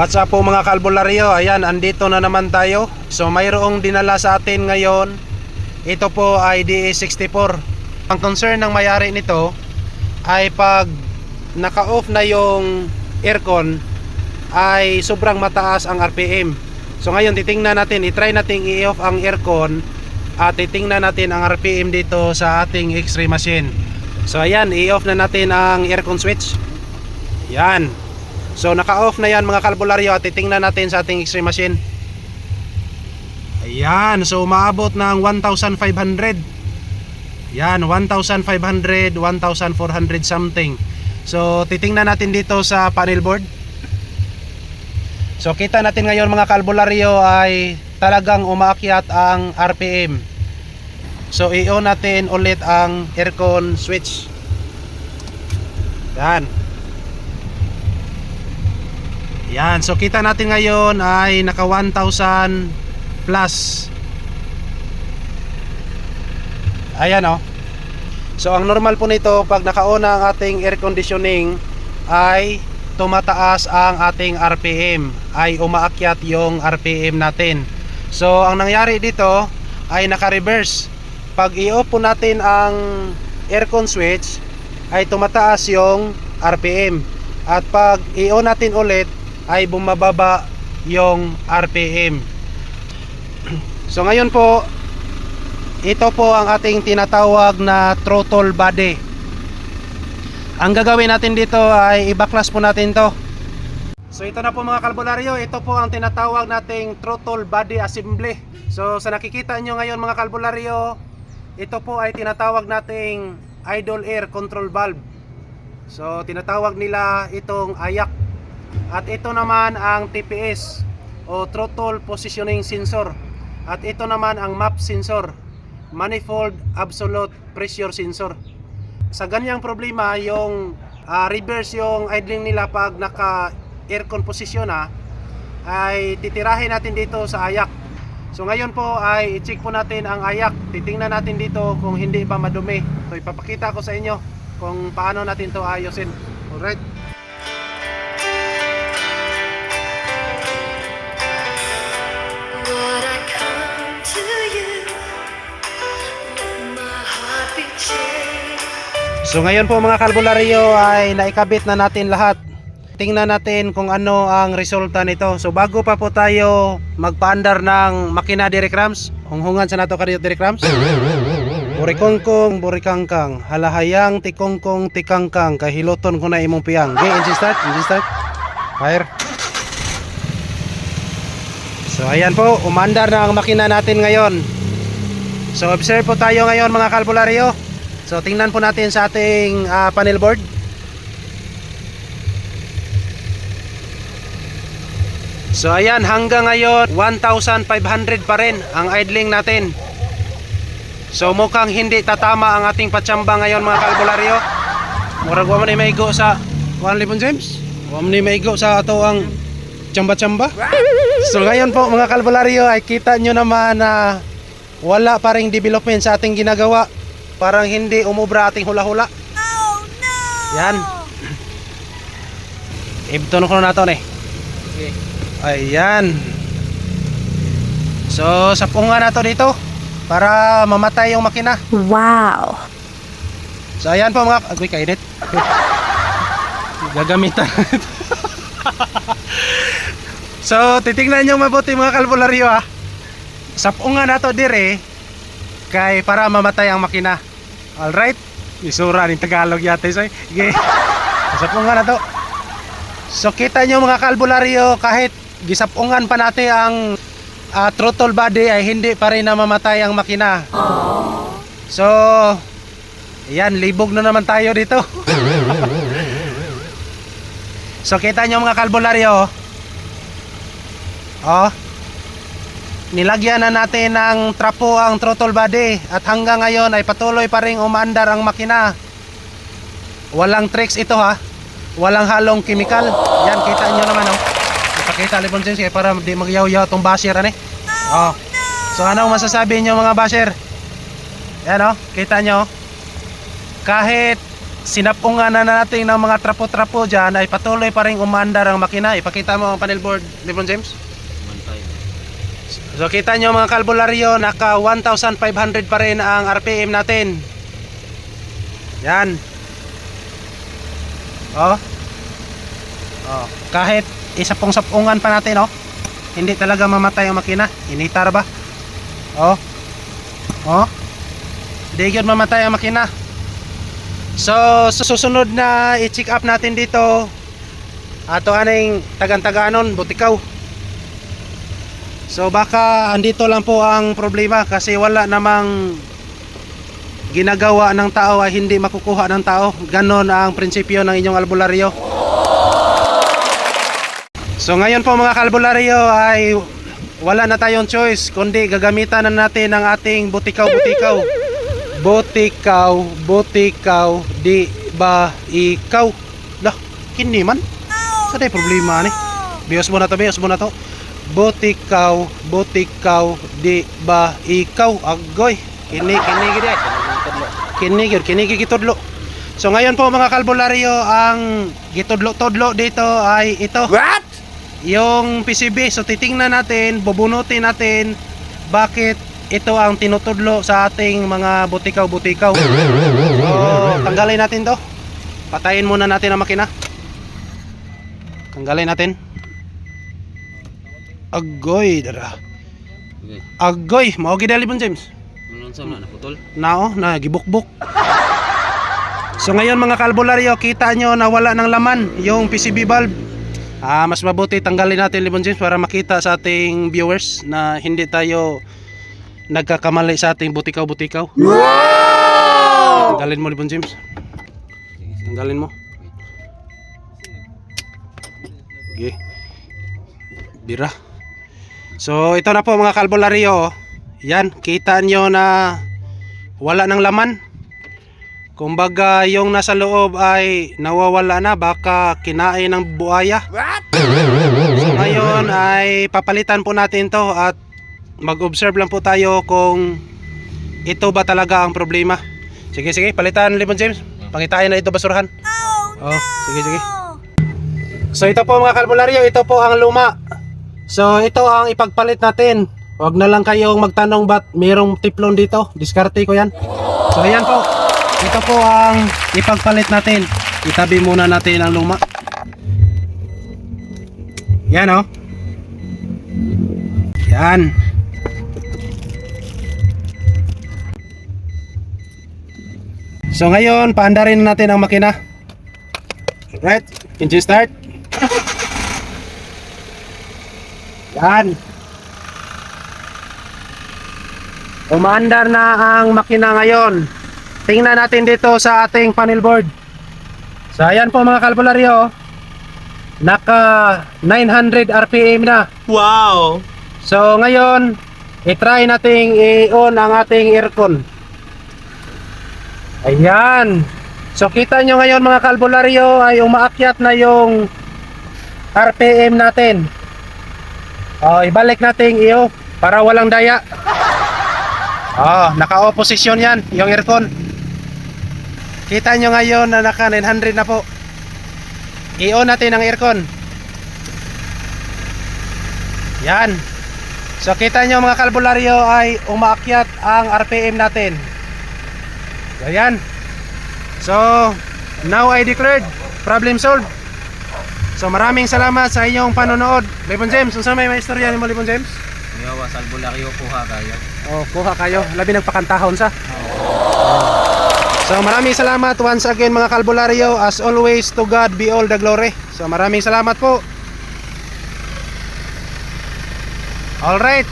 What's up po mga kalbularyo? Ayan, andito na naman tayo. So mayroong dinala sa atin ngayon. Ito po ay DE64. Ang concern ng mayari nito ay pag naka-off na yung aircon ay sobrang mataas ang RPM. So ngayon titingnan natin, i-try natin i-off ang aircon at titingnan natin ang RPM dito sa ating X-ray machine. So ayan, i-off na natin ang aircon switch. Yan. So naka-off na yan mga kalbularyo at titingnan natin sa ating X-ray machine. Ayan, so maabot ng 1,500. Yan, 1,500, 1,400 something. So titingnan natin dito sa panel board. So kita natin ngayon mga kalbularyo ay talagang umaakyat ang RPM. So i-on natin ulit ang aircon switch. Yan. Yan, so kita natin ngayon ay naka 1,000 plus. Ayan oh. So ang normal po nito pag naka-on ang ating air conditioning ay tumataas ang ating RPM, ay umaakyat yung RPM natin. So ang nangyari dito ay naka-reverse. Pag i-off po natin ang aircon switch ay tumataas yung RPM. At pag i-on natin ulit ay bumababa yung RPM. So ngayon po, ito po ang ating tinatawag na throttle body. Ang gagawin natin dito ay ibaklas po natin to. So ito na po mga kalbularyo, ito po ang tinatawag nating throttle body assembly. So sa nakikita nyo ngayon mga kalbularyo, ito po ay tinatawag nating idle air control valve. So tinatawag nila itong ayak. At ito naman ang TPS o throttle positioning sensor. At ito naman ang MAP sensor, manifold absolute pressure sensor. Sa ganyang problema, yung ah, reverse yung idling nila pag naka aircon position na ay titirahin natin dito sa ayak. So ngayon po ay i-check po natin ang ayak. Titingnan natin dito kung hindi pa madumi. So ipapakita ko sa inyo kung paano natin to ayusin. Alright. So ngayon po mga kalbularyo ay naikabit na natin lahat. Tingnan natin kung ano ang resulta nito. So bago pa po tayo magpaandar ng makina Direct Rams, hunghungan sa nato kadito Direct Rams. Burikongkong, burikangkang, halahayang tikongkong tikangkang, kahiloton ko na imong piyang. Okay, engine start, engine start. Fire. So ayan po, umandar na ang makina natin ngayon. So observe po tayo ngayon mga kalbularyo. So tingnan po natin sa ating ah, panel board. So ayan, hanggang ngayon 1,500 pa rin ang idling natin. So mukhang hindi tatama ang ating patsamba ngayon mga kalbularyo. Murag wa man maigo sa 1 Limon James. Wa man maigo sa ato ang tsamba-tsamba. So ngayon po mga kalbularyo ay kita nyo naman na wala pa ring development sa ating ginagawa. Parang hindi umubra ating hula-hula. Oh no! Yan. Ibton ko na nato ni. Ayan. So, sapungan na to dito para mamatay yung makina. Wow. So, ayan po mga... Agoy, kainit. Gagamitan. so, titingnan nyo mabuti mga kalbularyo ha. Sapungan na to dire kay para mamatay ang makina. Alright? Isura ni Tagalog yata so. Sige. Sapungan na to. So kita nyo mga kalbularyo kahit gisapungan pa natin ang ah, throttle body ay hindi pa rin namamatay ang makina. So Ayan, libog na naman tayo dito. so kita nyo mga kalbularyo. Oh. Nilagyan na natin ng trapo ang throttle body at hanggang ngayon ay patuloy pa rin umandar ang makina. Walang tricks ito ha. Walang halong chemical. Yan, kita nyo naman oh. Ipakita Libon kaya para di magyaw-yaw itong basher ano eh. Oh. So ano ang masasabi nyo mga basher? Yan oh, kita nyo. Kahit sinapungan na natin ng mga trapo-trapo dyan ay patuloy pa rin umandar ang makina. Ipakita mo ang panel board, Lebron James. So kita nyo mga kalbularyo, naka 1,500 pa rin ang RPM natin. Yan. Oh. Oh, kahit isa pong sapungan pa natin, oh. Hindi talaga mamatay ang makina. Initar ba? Oh. Oh. Hindi yun mamatay ang makina. So, susunod na i-check up natin dito, ato aning tagan-taganon, butikaw. So baka andito lang po ang problema kasi wala namang ginagawa ng tao ay hindi makukuha ng tao. Ganon ang prinsipyo ng inyong albularyo. So ngayon po mga kalbularyo ay wala na tayong choice kundi gagamitan na natin ang ating butikaw-butikaw. Butikaw, butikaw, di ba ikaw? Lah, kini man. Sa problema ni. Bios mo na to, bios mo na to. Butikaw, butikaw, di ba ikaw? Agoy, kini, kini gid Kini gyud, kini gyud gitudlo. So ngayon po mga kalbularyo, ang gitudlo-tudlo dito ay ito. What? Yung PCB, so titingnan natin, bubunutin natin bakit ito ang tinutudlo sa ating mga butikaw-butikaw. So, tanggalin natin to. Patayin muna natin ang makina. Tanggalin natin. Agoy, dara. Agoy, mao gid Alibon James. Ano sa na naputol? Nao, na gibukbok. So ngayon mga kalbularyo, kita nyo na wala ng laman yung PCB bulb. Ah, mas mabuti tanggalin natin Libon James para makita sa ating viewers na hindi tayo nagkakamali sa ating butikaw-butikaw. Wow! Tanggalin mo Libon James. Tanggalin mo. Okay. Bira. So ito na po mga kalbularyo. Yan, kita nyo na wala ng laman. Kumbaga yung nasa loob ay nawawala na baka kinain ng buaya. So ngayon ay papalitan po natin to at mag-observe lang po tayo kung ito ba talaga ang problema. Sige sige, palitan Limon James. Pangitain na ito basurahan. Oh, sige sige. So ito po mga kalbularyo, ito po ang luma. So ito ang ipagpalit natin. Huwag na lang kayong magtanong ba't mayroong tiplon dito. Diskarte ko yan. So ayan po. Ito po ang ipagpalit natin. Itabi muna natin ang luma. Yan oh. Yan. So ngayon, paandarin na natin ang makina. Right? Engine start. Yan. Umaandar na ang makina ngayon. Tingnan natin dito sa ating panel board. So ayan po mga kalbularyo. Naka 900 RPM na. Wow! So ngayon, i-try nating i-on ang ating aircon. Ayan. So kita nyo ngayon mga kalbularyo ay umaakyat na yung RPM natin. Oh, ibalik natin iyo para walang daya. Oh, naka-opposition yan, yung aircon. Kita nyo ngayon na naka 900 na po. I-on natin ang aircon. Yan. So kita nyo mga kalbularyo ay umaakyat ang RPM natin. So yan. So now I declared problem solved. So maraming salamat sa inyong panonood. Libon James, unsa may may istorya nimo Libon James? Yawa, salbulakyo kuha kayo. Oh, kuha kayo. Labi nagpakantahon sa. So maraming salamat once again mga kalbularyo. As always to God be all the glory. So maraming salamat po. All right.